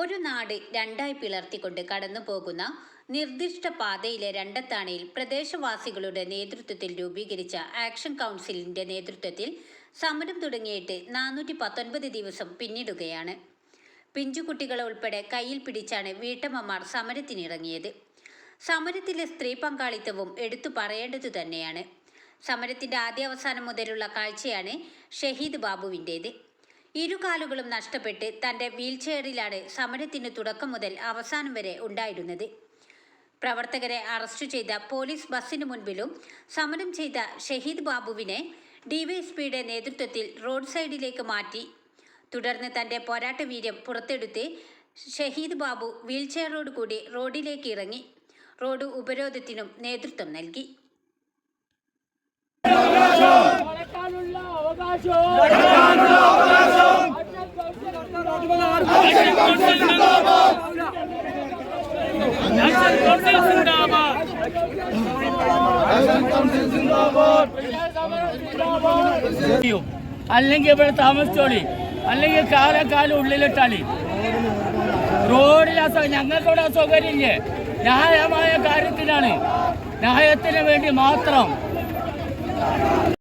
ഒരു നാട് രണ്ടായി പിളർത്തിക്കൊണ്ട് കടന്നു പോകുന്ന നിർദ്ദിഷ്ട പാതയിലെ രണ്ടത്താണിയിൽ പ്രദേശവാസികളുടെ നേതൃത്വത്തിൽ രൂപീകരിച്ച ആക്ഷൻ കൗൺസിലിന്റെ നേതൃത്വത്തിൽ സമരം തുടങ്ങിയിട്ട് നാനൂറ്റി പത്തൊൻപത് ദിവസം പിന്നിടുകയാണ്. പിഞ്ചുകുട്ടികളെ ഉൾപ്പെടെ കയ്യിൽ പിടിച്ചാണ് വീട്ടമ്മമാർ സമരത്തിനിറങ്ങിയത്. സമരത്തിലെ സ്ത്രീ പങ്കാളിത്തവും എടുത്തു പറയേണ്ടതു തന്നെയാണ്. സമരത്തിന്റെ ആദ്യാവസാനം മുതലുള്ള കാഴ്ചയാണ് ഷഹീദ് ബാബുവിന്റേത് ഇരുകാലുകളും നഷ്ടപ്പെട്ട് തന്റെ വീൽചെയറിലാണ് സമരത്തിന് തുടക്കം മുതൽ അവസാനം വരെ ഉണ്ടായിരുന്നത്. പ്രവർത്തകരെ അറസ്റ്റ് ചെയ്ത പോലീസ് ബസ്സിന് മുൻപിലും സമരം ചെയ്ത ഷഹീദ് ബാബുവിനെ ഡിവൈഎസ്പിയുടെ നേതൃത്വത്തിൽ റോഡ് സൈഡിലേക്ക് മാറ്റി. തുടർന്ന് തന്റെ പോരാട്ട വീര്യം പുറത്തെടുത്ത് ഷഹീദ് ബാബു വീൽചെയറോട് കൂടി റോഡിലേക്ക് ഇറങ്ങി. റോഡ് ഉപരോധത്തിനും നേതൃത്വം നൽകി. അവകാശം. അല്ലെങ്കിൽ ഇവിടെ താമസിച്ചോളി. അല്ലെങ്കിൽ കാലക്കാലം ഉള്ളിലിട്ടാളി. റോഡിൽ അസൗ- ഞങ്ങൾക്കിവിടെ അസൗകര്യമില്ലേ? ന്യായമായ കാര്യത്തിനാണ്. ന്യായത്തിന് വേണ്ടി മാത്രം.